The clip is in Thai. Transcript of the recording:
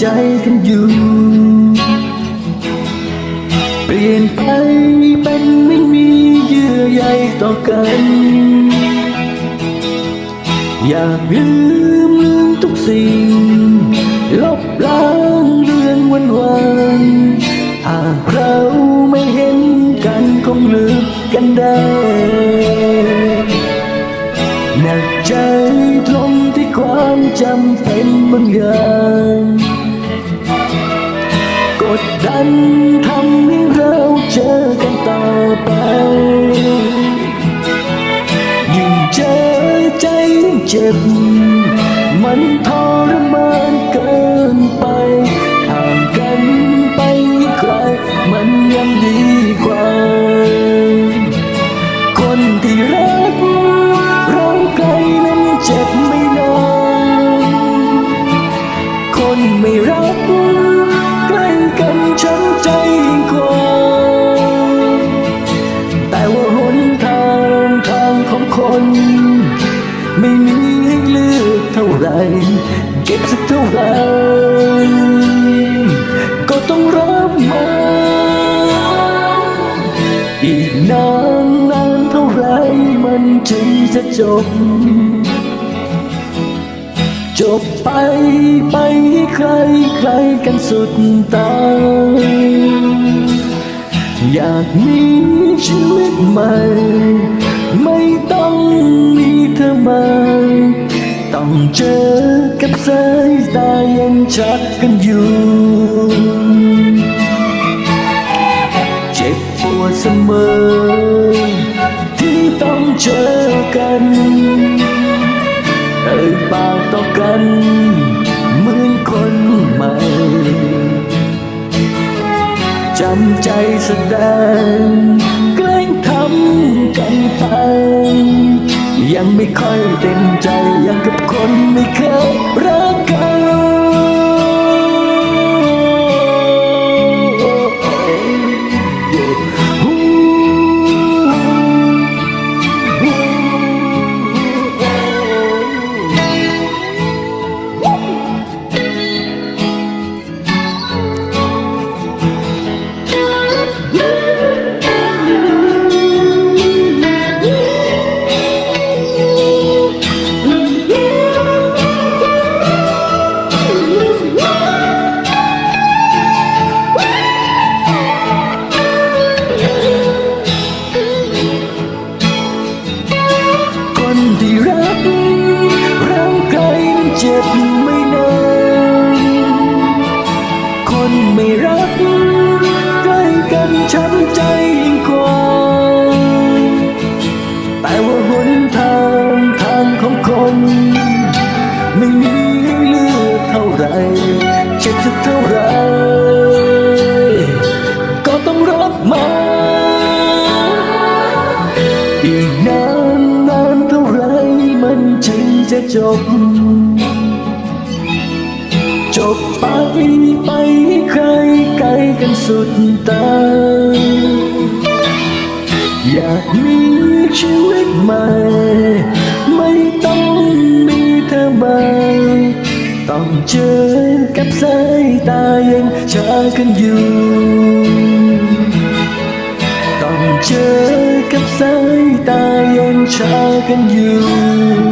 ใจกันอยู่ เปลี่ยนไปเป็นไม่มีเยื่อใยต่อกัน อยากลืมลืมทุกสิ่ง ลบล้างเรื่องวันวันหากเราไม่เห็นกันคงลืมกันได้หนักใจตรงที่ความจำเป็นบางอย่าง ดดันทำให้เราเจอกันต่อไป ยิ่งเจอใจเจ็บ มันทรมานเกินไปห่างกันไปไกลมันยังดีกว่า คนที่รักเราไกลนั้นเจ็บไม่นานคนไม่รัก ไม่มีให้เลือกเท่าไหรเจ็บสักเท่าไหรก็ต้องรับมาอีกนานนานเท่าไรมันจึงจะจบ จบไปไปให้ใครใครกันสุดตายอยากมีชีวิตใหม่ เธอมาต้องเจอกับสายตาย็นชักกันอยู่ เจ็บปวดเสมอ ที่ต้องเจอกันเอ่ยปากต่อกันเหมือนคนใหม่จำใจแสดงแกล้งทำกันไป ยังไม่ค่อยเต็มใจยังกับคนไม่เคยรักกันคน จึงจะจบ จบไปไปให้ใครไกลกันสุดตา อยากมีชีวิตใหม่ ไม่ต้องมีเธอมางต้องเจอกับสายตายังชากันอยู่ต้องเจอกับสายตายังชากันอยู่